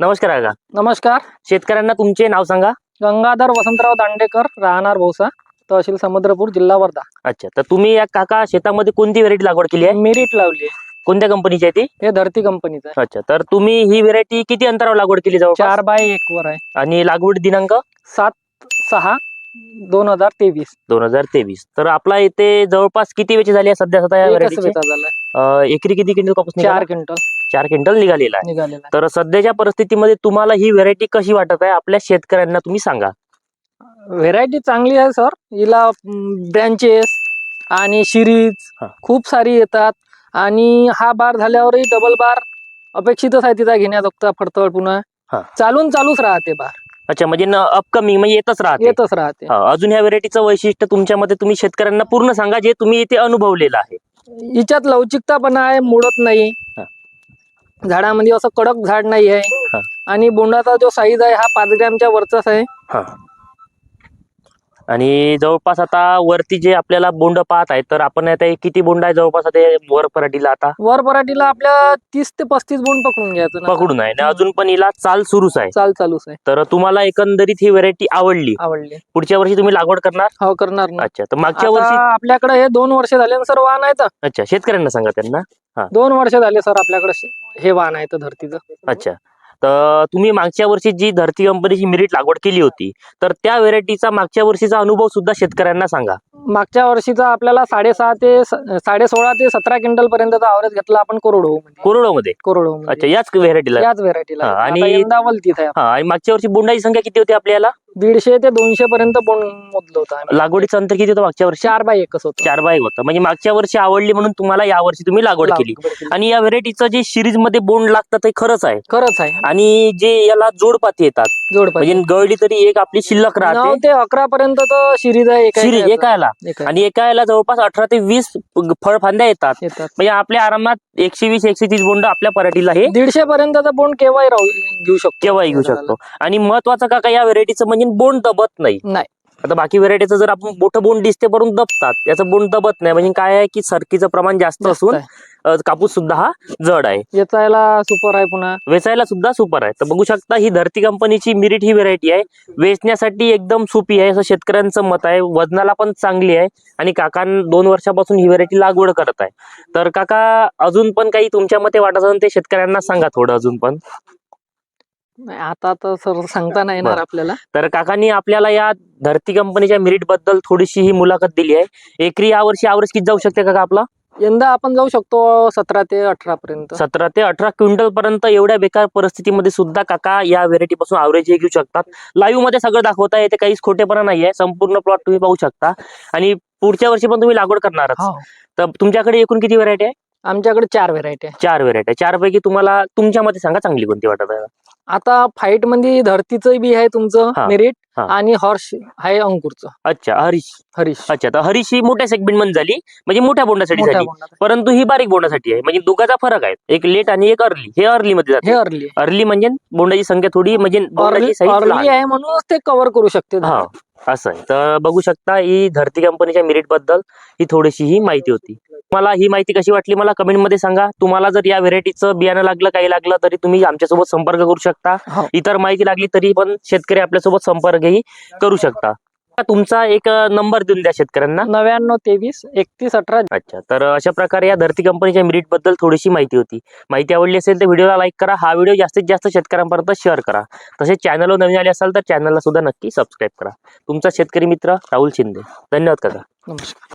नमस्कार काका. नमस्कार. शेतकऱ्यांना तुमचे नाव सांगा. गंगाधर वसंतराव दांडेकर राहणार भोसा तहसील समुद्रपूर जिल्हा वर्धा. अच्छा तर तुम्ही या काका शेतामध्ये कोणती व्हेरायटी लागवड केली आहे? मिरिट लावली आहे. कोणत्या कंपनीची आहे ती? हे धरती कंपनीचं आहे. अच्छा तर तुम्ही ही व्हेरायटी किती अंतरावर लागवड केली जवळ चार बाय एक वर आहे. आणि लागवड दिनांक? सात सहा दोन हजार तेवीस. दोन हजार तेवीस. तर आपला इथे जवळपास किती वेळची झाली आहे सध्या सध्या या एकच व्हेरायटीची वेचा झालाय. एकरी किती क्विंटल कापूस चार? क्विंटल. चार क्विंटल निघालेला आहे. निघालेला तर सध्याच्या परिस्थितीमध्ये तुम्हाला ही व्हेरायटी कशी वाटत आहे? आपल्या शेतकऱ्यांना तुम्ही सांगा. व्हेरायटी चांगली आहे सर हिला ब्रँचेस आणि सिरीज हा. खूप सारी येतात. आणि हा बार झाल्यावरही डबल बार अपेक्षितच आहे तिचा घेण्याजोगता फडतळ पुन्हा. हा. चालून चालूच राहते बार. अच्छा म्हणजे अपकमिंग म्हणजे येतच राहते. येतच राहते. हा, अजून ह्या व्हेरायटीचं वैशिष्ट्य तुमच्या मते तुम्ही शेतकऱ्यांना पूर्ण सांगा जे तुम्ही इथे अनुभवलेलं आहे. हिच्यात लवचिकता पण आहे मुडत नाही. हा. झाडामध्ये असं कडक झाड नाही. आहे. आणि बोंडाचा जो साईज आहे हा पाच ग्रॅमच्या वरचाच आहे. हा. आणि जवळपास आता वरती जे आपल्याला बोंड पाहत आहे तर आपण आता किती बोंड आहे जवळपास आता वर पराठीला आता? वर पराठीला आपल्या तीस ते पस्तीस बोंड पकडून घ्यायचं. पकडून आहे. अजून पण हिला चाल सुरूच आहे. चाल चालूच आहे. तर तुम्हाला एकंदरीत ही व्हेरायटी आवडली. आवडली. पुढच्या वर्षी तुम्ही लागवड करणार? हो करणार ना. अच्छा तर मागच्या वर्षी आपल्याकडे हे दोन वर्ष झाले सर वाहन आहेत अच्छा शेतकऱ्यांना सांगा त्यांना. दोन वर्ष झाले सर आपल्याकडे हे वाहन आहे धरतीचं. अच्छा. तर तुम्ही मागच्या वर्षी जी धरती कंपनीची मिरिट लागवड केली होती तर त्या व्हेरायटीचा मागच्या वर्षीचा अनुभव सुद्धा शेतकऱ्यांना सांगा. मागच्या वर्षीचा आपल्याला साडेसहा ते स- साडेसोळा ते सतरा क्विंटल पर्यंतचा आवरेज घेतला आपण करोडो मध्ये. कोरडोमध्ये? करोडो अच्छा याच व्हेरायटीला याच व्हेरायटीला आणि- मागच्या वर्षी बोंडाची संख्या किती होती आपल्याला दीडशे ते दोनशे पर्यंत बोंड मोजलं होतं. लागवडीचं अंतर किती होतं मागच्या वर्षी? चार बाय एकच होतं. चार बाय होतं. म्हणजे मागच्या वर्षी आवडली म्हणून तुम्हाला या वर्षी तुम्ही लागवड केली लागवड केली. आणि या व्हेरायटीचं जे सिरीजमध्ये बोंड लागतं ते खरंच आहे. खरंच आहे. आणि जे याला जोडपाती येतात. जोड म्हणजे गळली तरी एक आपली शिल्लक नऊ राहते ते अकरा पर्यंत तर सिरीज आहे एका सिरीज एकाचं. एका याला. एका आणि एका याला जवळपास अठरा ते वीस फळफांद्या येतात. येतात. म्हणजे आपल्या आरामात एकशे वीस एकशे तीस बोंड आपल्या पराठीला हे दीडशे पर्यंतचा बोंड केव्हाही राहू घेऊ शकतो. केव्हाही घेऊ शकतो. आणि महत्वाचं का का या व्हेरायटीचं म्हणजे बोंड दबत नाही. नाही. आता बाकी व्हेरायटीचं जर आपण मोठं बोंड दिसते परंतु दबतात याचं बोंड दबत नाही. म्हणजे काय आहे की सरकीचं प्रमाण जास्त असून. अ, कापूस सुद्धा हा जड आहे. वेचायला सुपर आहे पुन्हा. वेचायला सुद्धा सुपर आहे. तर बघू शकता ही धरती कंपनीची मिरिट ही व्हेरायटी आहे. वेचण्यासाठी एकदम सोपी आहे. असं शेतकऱ्यांचं मत आहे. वजनाला पण चांगली आहे. आणि काकां दोन वर्षापासून ही व्हेरायटी लागवड करत आहे. तर काका अजून पण काही तुमच्या मते वाटत असेल ते शेतकऱ्यांना सांगा थोडं अजून पण. नाही, आता तर सर सांगता नाही येणार बरं. आपल्याला. तर काकांनी आपल्याला या धरती कंपनीच्या मिरिटबद्दल थोडीशी ही मुलाखत दिली आहे. एकरी या वर्षी आवरेज किती जाऊ शकते काका आपला? यंदा आपण जाऊ शकतो सतरा ते अठरा पर्यंत. सतरा ते अठरा क्विंटल पर्यंत एवढ्या बेकार परिस्थितीमध्ये सुद्धा काका या व्हेरायटी पासून आवरेज हे घेऊ शकतात. लाईव्हमध्ये सगळं दाखवता येते काहीच खोटेपणा नाहीये संपूर्ण प्लॉट तुम्ही पाहू शकता. आणि पुढच्या वर्षी पण तुम्ही लागवड करणार हो. तर तुमच्याकडे एकूण किती व्हेरायटी आहे? आमच्याकडे चार व्हेरायटी आहे. चार व्हेरायटी आहे. चार पैकी तुम्हाला तुमच्या मते सांगा चांगली कोणती वाटत आहे? आता फाईटमध्ये धरतीचं बी आहे हा. तुमचं मेरिट हा. आणि हॉर्स आहे अंकुरचं. अच्छा हरीश. हरीश. अच्छा तर हरीश ही मोठ्या सेगमेंटमध्ये झाली म्हणजे मोठ्या बोंडासाठी मोठ्या झाली. परंतु ही बारीक बोंडासाठी आहे. म्हणजे दोघाचा फरक आहे. एक लेट आणि एक अर्ली हे अर्ली मध्ये हे जाते अर्ली अर्ली म्हणजे बोंडाची संख्या थोडी म्हणजे बोंडाची अर्ली साईज अर्ली आहे म्हणूनच ते कव्हर करू शकते हा असं आहे. तर बघू शकता ही धरती कंपनीच्या मेरिटबद्दल ही थोडीशी ही माहिती होती. मला ही माहिती कशी वाटली मला कमेंटमध्ये सांगा. तुम्हाला जर या व्हेरायटीचं बियाणं लागलं काही लागलं तरी तुम्ही आमच्यासोबत संपर्क करू शकता. इतर माहिती लागली तरी पण शेतकरी आपल्यासोबत संपर्कही करू शकता. तुमचा एक नंबर देऊन द्या शेतकऱ्यांना. नव्याण्णव तेवीस एकतीस अठरा. अच्छा तर अशा प्रकारे या धरती कंपनीच्या मेरिटबद्दल थोडीशी माहिती होती. माहिती आवडली असेल तर व्हिडिओला लाईक करा. हा व्हिडिओ जास्तीत जास्त शेतकऱ्यांपर्यंत शेअर करा. तसेच चॅनलवर नवीन आले असाल तर चॅनलला सुद्धा नक्की सबस्क्राईब करा. तुमचा शेतकरी मित्र राहुल शिंदे. धन्यवाद काका. नमस्कार.